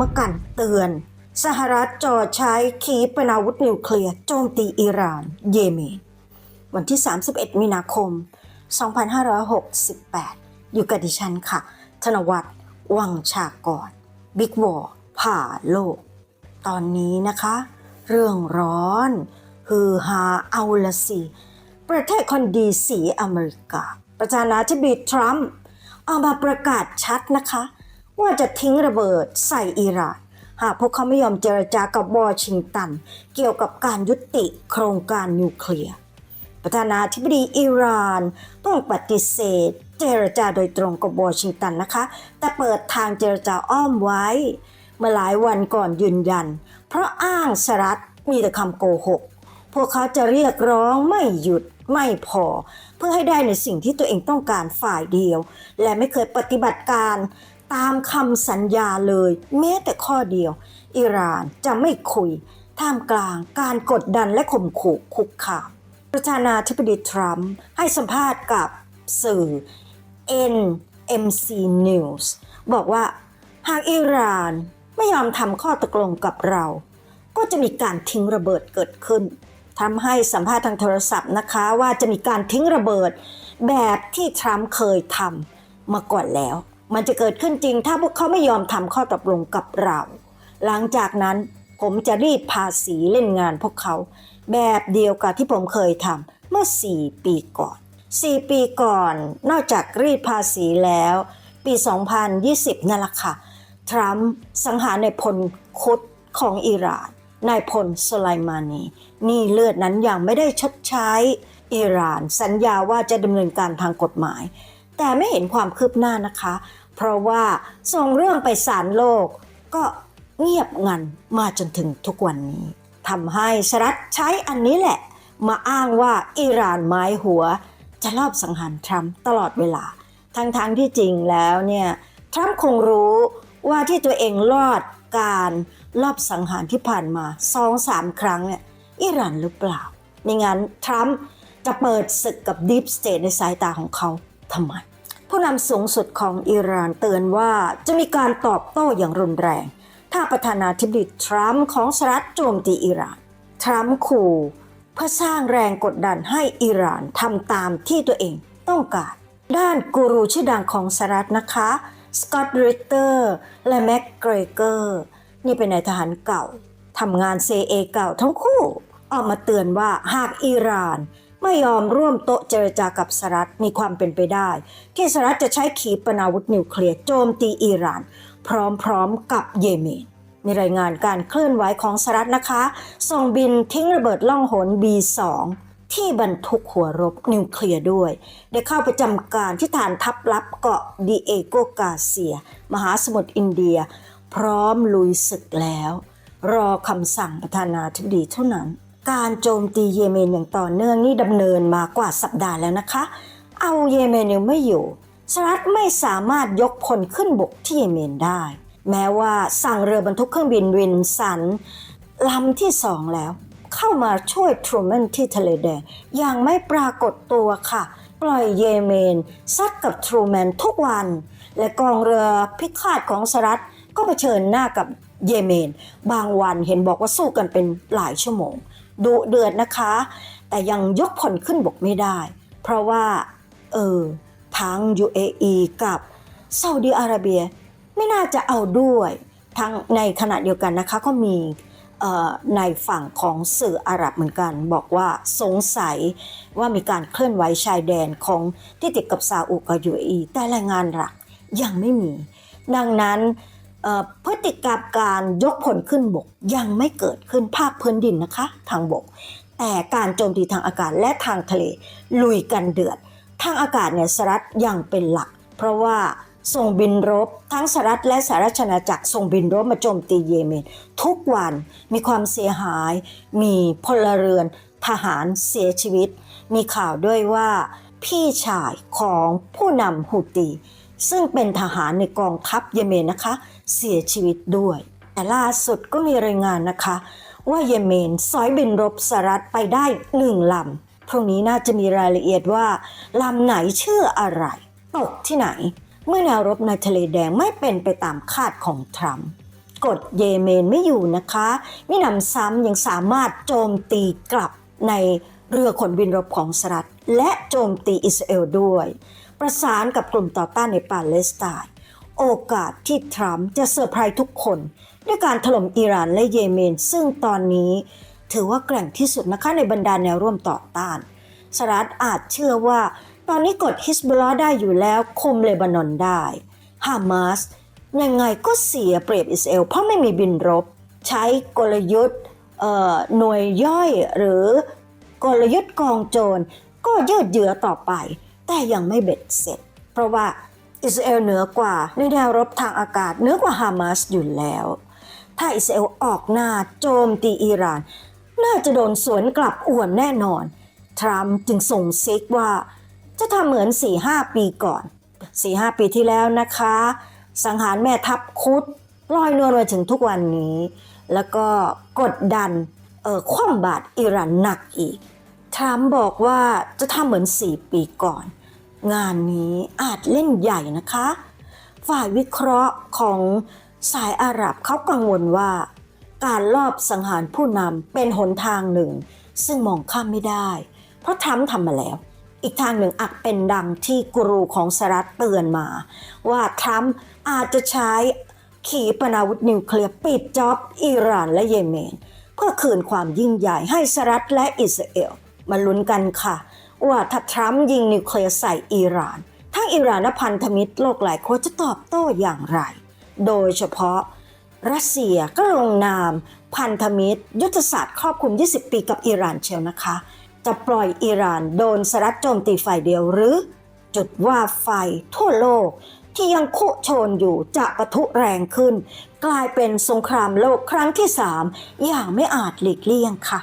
มกันเตือน สหรัฐจอใช้ขีปนาวุธนิวเคลียร์โจมตีอิหร่าน เยเมน วันที่ 31 มีนาคม 2568 อยู่กับดิฉันค่ะ ธนวัฒน์วังชากรบิ๊กวอร์ผ่าโลก ตอนนี้นะคะ เรื่องร้อนฮือฮาเอาละสิประเทศคนดีสีอเมริกา ประธานาธิบดีทรัมป์เอามาประกาศชัดนะคะ ว่าจะทิ้งระเบิดใส่อิหร่านหากพวกเขาไม่ยอมเจรจากับวอชิงตัน เกี่ยวกับการยุติโครงการนิวเคลียร์ประธานาธิบดีอิหร่านต้องปฏิเสธ เจรจาโดยตรงกับวอชิงตันนะคะ แต่เปิดทางเจรจาอ้อมไว้ เมื่อหลายวันก่อนยืนยัน เพราะอ้างสหรัฐมีแต่คำโกหก พวกเขาจะเรียกร้องไม่หยุดไม่พอ เพื่อให้ได้ในสิ่งที่ตัวเองต้องการฝ่ายเดียว และไม่เคยปฏิบัติการ ตามคำสัญญาเลย แม้แต่ข้อเดียว อิหร่านจะไม่คุย ท่ามกลางการกดดันและข่มขู่คุกคามประธานาธิบดีทรัมป์ให้สัมภาษณ์กับสื่อ NMC News บอกว่าหากอิหร่านไม่ยอมทำข้อตกลงกับเรา ก็จะมีการทิ้งระเบิดเกิดขึ้นทำให้สัมภาษณ์ทางโทรศัพท์นะคะว่าจะมีการทิ้งระเบิดแบบที่ทรัมป์เคยทำมาก่อนแล้ว มันจะเกิดขึ้นจริง ถ้าพวกเขาไม่ยอมทำข้อตกลงกับเรา หลังจากนั้นผมจะรีดภาษีเล่นงานพวกเขา แบบเดียวกับที่ผมเคยทำเมื่อ 4 ปีก่อน 4 ปีก่อน นอกจากรีดภาษีแล้ว ปี 2020 นั่นแหละค่ะ ทรัมป์สังหารในพลคุดของอิหร่านนายพลสไลมานีนี่เลือดนั้นยังไม่ได้ชดใช้อิหร่าน สัญญาว่าจะดำเนินการทางกฎหมาย แต่ไม่เห็นความคืบหน้านะคะ เพราะว่าส่งเรื่องไปศาลโลก ก็เงียบงันมาจนถึงทุกวันนี้ทำให้สหรัฐใช้อันนี้แหละ มาอ้างว่าอิหร่านไม้หัว จะลอบสังหารทรัมป์ตลอดเวลา ทั้งๆทที่จริงแล้วเนี่ยทรัมป์คงรู้ว่าที่ตัวเองรอดการลอบสังหารที่ผ่านมาสองสามครั้งเนี่ยอิหร่านหรือเปล่าไม่งั้นทรัมป์จะเปิดศึกกับดีฟสเตทในสายตาของเขาทำไม ผู้นำสูงสุดของอิหร่านเตือนว่าจะมีการตอบโต้อย่างรุนแรง ถ้าประธานาธิบดีทรัมป์ของสหรัฐโจมตีอิหร่าน ทรัมป์ขู่เพื่อสร้างแรงกดดันให้อิหร่านทำตามที่ตัวเองต้องการ ด้านกูรูชื่อดังของสหรัฐนะคะ สกอตต์ริตเตอร์และแม็กเกรเกอร์ นี่เป็นนายทหารเก่าทำงาน CIA เก่าทั้งคู่ ออกมาเตือนว่าหากอิหร่าน ไม่ยอมร่วมโต๊ะเจรจากับสหรัฐมีความเป็นไปได้ที่สหรัฐจะใช้ขีปนาวุธนิวเคลียร์โจมตีอิหร่าน พร้อมๆกับเยเมนมีรายงานการเคลื่อนไหวของสหรัฐนะคะ ส่งบินทิ้งระเบิดล่องหน B2 ที่บรรทุกหัวรบนิวเคลียร์ด้วย ได้เข้าไปจำการที่ฐานทัพลับเกาะดีเอโกกาเซีย มหาสมุทรอินเดีย พร้อมลุยศึกแล้ว รอคำสั่งประธานาธิบดีเท่านั้น การโจมตีเยเมนอย่างต่อเนื่องนี่ดำเนินมากว่าสัปดาห์แล้วนะคะ เอาเยเมนยังไม่อยู่สหรัฐไม่สามารถยกพลขึ้นบกที่เยเมนได้ แม้ว่าสั่งเรือบรรทุกเครื่องบินวินสันลำที่สองแล้ว เข้ามาช่วยทรูแมนที่ทะเลแดงยังไม่ปรากฏตัวค่ะ ปล่อยเยเมนซัดกับทรูแมนทุกวัน และกองเรือพิฆาตของสหรัฐก็เผชิญหน้ากับ เยเมน บางวันเห็นบอกว่าสู้กันเป็นหลายชั่วโมงดุเดือดนะคะ แต่ยังยกผลขึ้นบกไม่ได้ เพราะว่า เออทั้ง UAE กับซาอุดิอาระเบีย ไม่น่าจะเอาด้วยทั้งในขณะเดียวกันนะคะก็มีในฝั่งของสื่ออาหรับเหมือนกัน บอกว่าสงสัยว่ามีการเคลื่อนไหวชายแดนของที่ติดกับซาอุกับ UAE แต่รายงานหลักยังไม่มี ดังนั้น พฤติกรรมการยกผลขึ้นบกยังไม่เกิดขึ้นภาคพื้นดินนะคะ ทางบก แต่การโจมตีทางอากาศและทางทะเลลุยกันเดือด ทางอากาศเนี่ยสหรัฐยังเป็นหลัก เพราะว่าส่งบินรบ ทั้งสหรัฐและสหราชอาณาจักรส่งบินรบมาโจมตีเยเมน ทุกวันมีความเสียหาย มีพลเรือน ทหารเสียชีวิต มีข่าวด้วยว่าพี่ชายของผู้นำฮูตี ซึ่งเป็นทหารในกองทัพเยเมนนะคะ เสียชีวิตด้วย แต่ล่าสุดก็มีรายงานนะคะ ว่าเยเมนสอยบินรบสหรัฐไปได้หนึ่งลำพรุ่งนี้น่าจะมีรายละเอียดว่าลำไหนชื่ออะไร ตกที่ไหน เมื่อแนวรบในทะเลแดงไม่เป็นไปตามคาดของทรัมป์กดเยเมนไม่อยู่นะคะมิหนำซ้ำยังสามารถโจมตีกลับในเรือขนบินรบของสหรัฐและโจมตีอิสราเอลด้วย ประสานกับกลุ่มต่อต้านในปาเลสไตน์โอกาสที่ทรัมป์จะเซอร์ไพรส์ทุกคน ด้วยการถล่มอิหร่านและเยเมน ซึ่งตอนนี้ถือว่าแกร่งที่สุดนะคะในบรรดาแนวร่วมต่อต้านสหรัฐอาจเชื่อว่า ตอนนี้กดฮิสบุลลาได้อยู่แล้วคุมเลบานอนได้ฮามาสยังไงก็เสียเปรียบอิสราเอลเพราะไม่มีบินรบ ใช้กลยุทธ์หน่วยย่อยหรือกลยุทธ์กองโจรก็ยืดเยื้อต่อไป แต่ยังไม่เบ็ดเสร็จ เพราะว่าอิสราเอลเหนือกว่าในแนวรบทางอากาศเหนือกว่าฮามาสอยู่แล้ว ถ้าอิสราเอลออกหน้าโจมตีอิหร่าน น่าจะโดนสวนกลับอ่วนแน่นอน ทรัมป์จึงส่งซิกว่า จะทำเหมือน 4-5 ปีก่อน 4-5 ปีที่แล้วนะคะ สังหารแม่ทัพคุดลอยนวลมาถึงทุกวันนี้ แล้วก็กดดันเอ่อคว่ำบาตรอิหร่านหนักอีกทรัมป์บอกว่าจะทำเหมือน 4 ปีก่อน งานนี้อาจเล่นใหญ่นะคะ ฝ่ายวิเคราะห์ของสายอาหรับเขากังวลว่า การลอบสังหารผู้นำเป็นหนทางหนึ่ง ซึ่งมองข้ามไม่ได้ เพราะทรัมป์ทำมาแล้ว อีกทางหนึ่งอาจเป็นดังที่กูรูของสหรัฐเตือนมา ว่าทรัมป์อาจจะใช้ขีปนาวุธนิวเคลียร์ปิดจ็อบอิหร่านและเยเมน เพื่อคืนความยิ่งใหญ่ให้สหรัฐและอิสราเอล มาลุ้นกันค่ะ ว่าถ้าทรัมป์ยิงนิวเคลียร์ใส่อิหร่าน ทั้งอิหร่านและพันธมิตรโลกหลายคนจะตอบโต้อย่างไร โดยเฉพาะรัสเซียก็ลงนามพันธมิตร ยุทธศาสตร์ครอบคลุม 20 ปีกับอิหร่านเชียวนะคะ จะปล่อยอิหร่านโดนสหรัฐโจมตีฝ่ายเดียวหรือ จุดว่าไฟทั่วโลก ที่ยังคุโชนอยู่จะปะทุแรงขึ้น กลายเป็นสงครามโลกครั้งที่ 3 อย่างไม่อาจหลีกเลี่ยงค่ะ